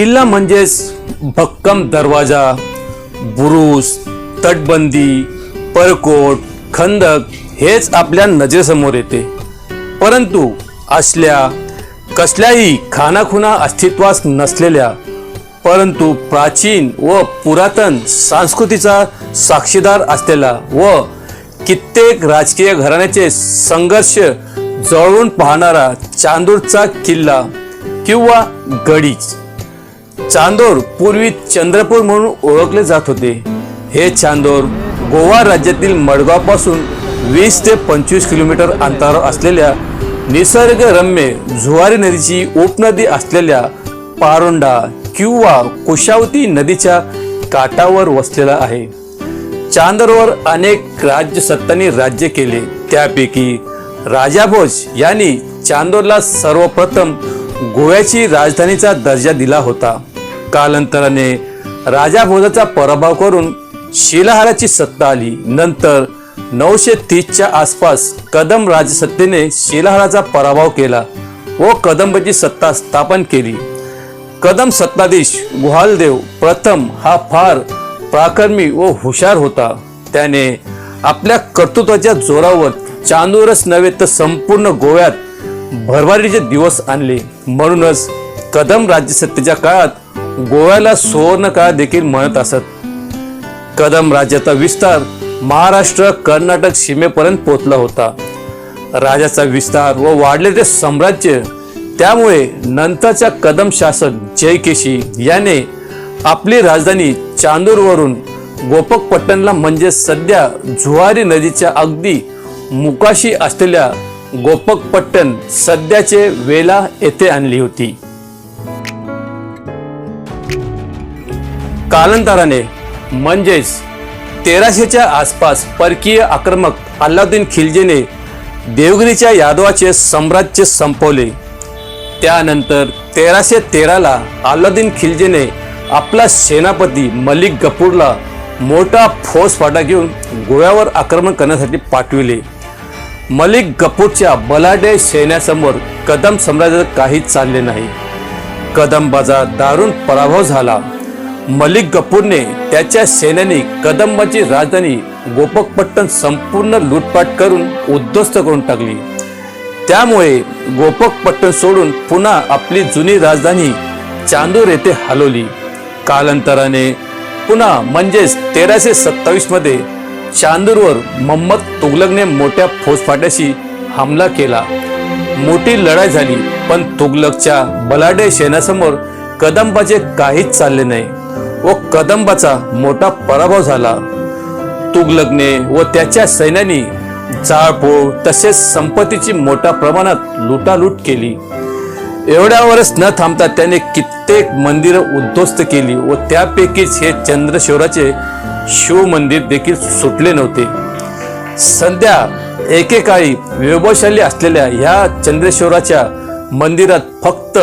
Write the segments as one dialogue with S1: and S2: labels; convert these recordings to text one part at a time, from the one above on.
S1: किल्ला म्हणजेच भक्कम दरवाजा बुरुज तटबंदी परकोट खंदक हेच आपल्या नजरेसमोर येते. परंतु असल्या कसल्याही खानाखुना अस्तित्वास नसलेल्या परंतु प्राचीन व पुरातन संस्कृतीचा साक्षीदार असलेला व कित्येक राजकीय घराण्याचे संघर्ष जवळून पाहणारा चांदूरचा किल्ला किंवा गडीच. चांदोर पूर्वी चंद्रपूर म्हणून ओळखले जात होते. हे चांदोर गोवा राज्यातील मडगावपासून वीस ते पंचवीस किलोमीटर अंतरावर असलेल्या निसर्गरम्य झुवारी नदीची उपनदी असलेल्या पारोंडा किंवा कुशावती नदीच्या काठावर वसलेला आहे. चांदोरवर अनेक राज्यसत्तांनी राज्य केले. त्यापैकी राजाभोज यांनी चांदोरला सर्वप्रथम गोव्याची राजधानीचा दर्जा दिला होता. कालांतराने राजा भोजाचा पराभव करून शिलाहाराची सत्ता आली. नंतर नऊशे तीसच्या आसपास कदम राजसत्तेने शिलाहाराचा पराभव केला व कदंबची सत्ता स्थापन केली. कदम सत्ताधीश गुहालदेव प्रथम हा फार प्राकर्मी व हुशार होता. त्याने आपल्या कर्तृत्वाच्या जोरावर चांदूरच नव्हे तर संपूर्ण गोव्यात भरभरीचे दिवस आणले. म्हणूनच कदम राज्यसत्तेच्या काळात गोव्याला सुवर्ण काळ देखील म्हणत असत? कदम राज्याचा विस्तार महाराष्ट्र कर्नाटक सीमेपर्यंत पोचला होता. राजाचा विस्तार व वाढलेले साम्राज्य त्यामुळे नंतरच्या कदम शासक जयकेशी याने आपली राजधानी चांदूरवरून गोपकपट्टणला म्हणजे सध्या झुवारी नदीच्या अगदी मुकाशी असलेल्या गोपकपट्टण सध्याचे वेला येथे आणली होती. कालांतराने म्हणजेच तेराशेच्या आसपास परकीय आक्रमक अल्लाउद्दीन खिलजीने देवगिरीच्या यादवाचे साम्राज्य संपवले. त्यानंतर तेराशे तेराला अल्लाउद्दीन खिलजीने आपला सेनापती मलिक गफूरला मोठा फौज फाटा घेऊन गोव्यावर आक्रमण करण्यासाठी पाठविले. मलिक गफूरच्या बलाढ्य सैन्यासमोर कदम साम्राज्यात काहीच चालले नाही. कदंबाचा दारुण पराभव झाला. मलिक गफूरने त्याच्या सेनेने कदंबाची राजधानी गोपकपट्टण संपूर्ण लूटपाट करून उद्ध्वस्त करून टाकली. त्यामुळे गोपकपट्टण सोडून पुन्हा आपली जुनी राजधानी चांदूर येथे हलवली. कालांतराने पुन्हा म्हणजेच तेराशे सत्तावीसमध्ये चांदूरवर मोहम्मद तुगलकने मोठ्या फौजफाट्याशी हमला केला. मोठी लढाई झाली पण तुगलकच्या बलाढ्य सेनासमोर कदंबाचे काहीच चालले नाही. व कदंबाचा मोठा पराभव झाला. तुगलकने व त्याच्या सैन्याने जाळपोळ तसेच संपत्तीची मोठ्या प्रमाणात लुटालूट केली. एवढ्यावरच न थांबता त्याने कित्येक मंदिरं उद्ध्वस्त केली व त्यापैकीच हे चंद्रशेवराचे शिव मंदिर देखील सुटले नव्हते. सध्या एकेकाळी वैभवशाली असलेल्या ह्या चंद्रेश्वराच्या मंदिरात फक्त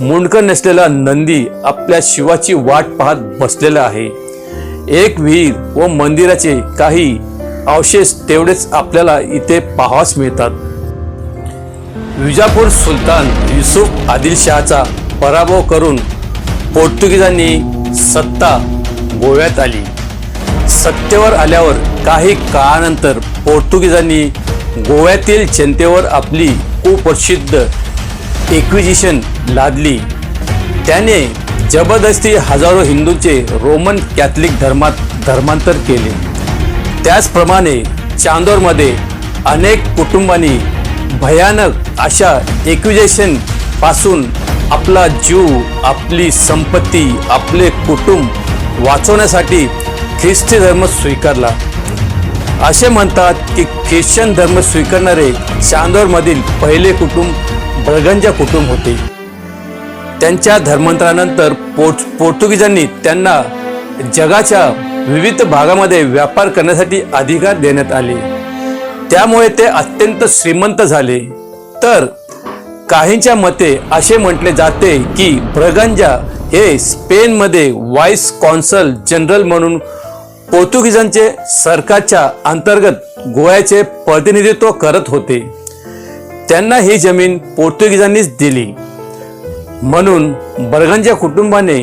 S1: मुंडकं नसलेला नंदी आपल्या शिवाची वाट पाहत बसलेला आहे. एक विहीर व मंदिराचे काही अवशेष तेवढेच आपल्याला इथे पाहावास मिळतात. विजापूर सुलतान युसुफ आदिलशहाचा पराभव करून पोर्तुगीजांनी सत्ता गोव्यात आली. सत्तेवर आल्यावर काही काळानंतर पोर्तुगीजांनी गोव्यातील जनतेवर आपली कुप्रसिद्ध एक्विजिशन लादली. त्याने जबरदस्ती हजारो हिंदूंचे रोमन कॅथलिक धर्मात धर्मांतर केले. त्याचप्रमाणे चांदोरमध्ये अनेक कुटुंबांनी भयानक अशा एक्विजेशनपासून आपला जीव आपली संपत्ती आपले कुटुंब वाचवण्यासाठी ख्रिस्ती धर्म स्वीकारला. असे म्हणतात की ख्रिश्चन धर्म स्वीकारणारे चांदोरमधील पहिले कुटुंब बळगंजा कुटुंब होते. त्यांच्या धर्मांतरानंतर पोर्ट पोर्तुगीजांनी त्यांना जगाच्या विविध भागामध्ये व्यापार करण्यासाठी अधिकार देण्यात आले. त्यामुळे ते अत्यंत श्रीमंत झाले. तर काहींच्या मते असे म्हटले जाते की ब्रगंजा हे स्पेनमध्ये व्हाईस कॉन्सल जनरल म्हणून पोर्तुगीजांचे सरकारच्या अंतर्गत गोव्याचे प्रतिनिधित्व करत होते. त्यांना ही जमीन पोर्तुगीजांनीच दिली. म्हणून बरगंजा कुटुंबाने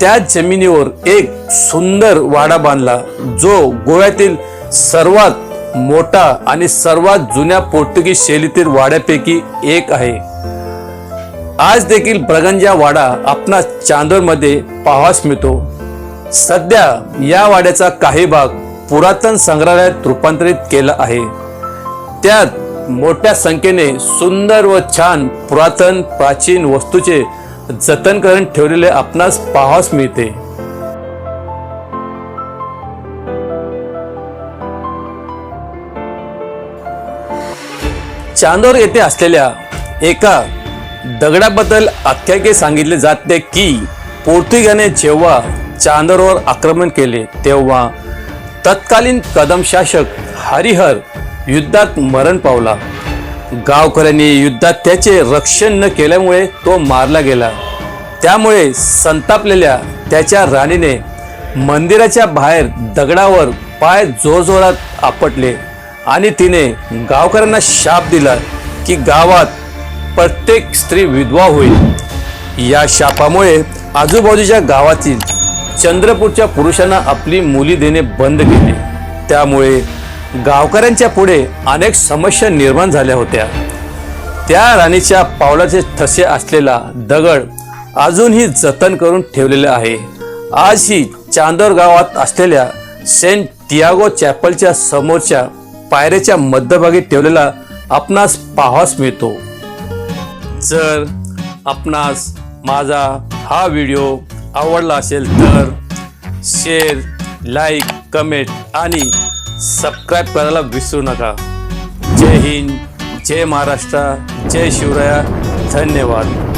S1: त्या जमिनीवर एक सुंदर वाडा बांधला जो गोव्यातील सर्वात मोठा आणि सर्वात जुन्या पोर्तुगीज शैलीतील वाड्यापैकी एक आहे. आज देखील ब्रगंजा वाडा आपणा चांदोरमध्ये पाहावास मिळतो. सध्या या वाड्याचा काही भाग पुरातन संग्रहालयात रूपांतरित केला आहे. त्यात मोठ्या संख्येने सुंदर व छान पुरातन प्राचीन वस्तूचे जतन करून ठेवलेले आपणास पाहास मिळते. चांदोर येथे असलेल्या एका दगडाबद्दल आख्यायिके सांगितले जाते की पोर्तुगीने जेव्हा चांदोरवर आक्रमण केले तेव्हा तत्कालीन कदम शासक हरिहर युद्धात मरण पावला. गावकऱ्यांनी युद्धात त्याचे रक्षण न केल्यामुळे तो मारला गेला. त्यामुळे संतापलेल्या त्याच्या राणीने मंदिराच्या बाहेर दगडावर पाय जोरजोरात आपटले आणि तिने गावकऱ्यांना शाप दिला की गावात प्रत्येक स्त्री विधवा होईल. या शापामुळे आजूबाजूच्या गावातील चंद्रपूरच्या पुरुषांना आपली मुली देणे बंद केले. त्यामुळे गावकऱ्यांच्या पुढे अनेक समस्या निर्माण झाल्या होत्या. त्या राणीच्या पावलाचे ठसे असलेला दगड अजूनही जतन करून ठेवलेले आहे. आजही चांदोर गावात असलेल्या सेंट टियागो चॅपलच्या समोरच्या पायऱ्याच्या मध्यभागी ठेवलेला आपणास पाहास मिळतो. जर आपणास माझा हा व्हिडिओ आवडला असेल तर शेअर लाईक कमेंट आणि सबस्क्राईब करायला विसरू नका. जय हिंद जय महाराष्ट्र जय शिवराया. धन्यवाद.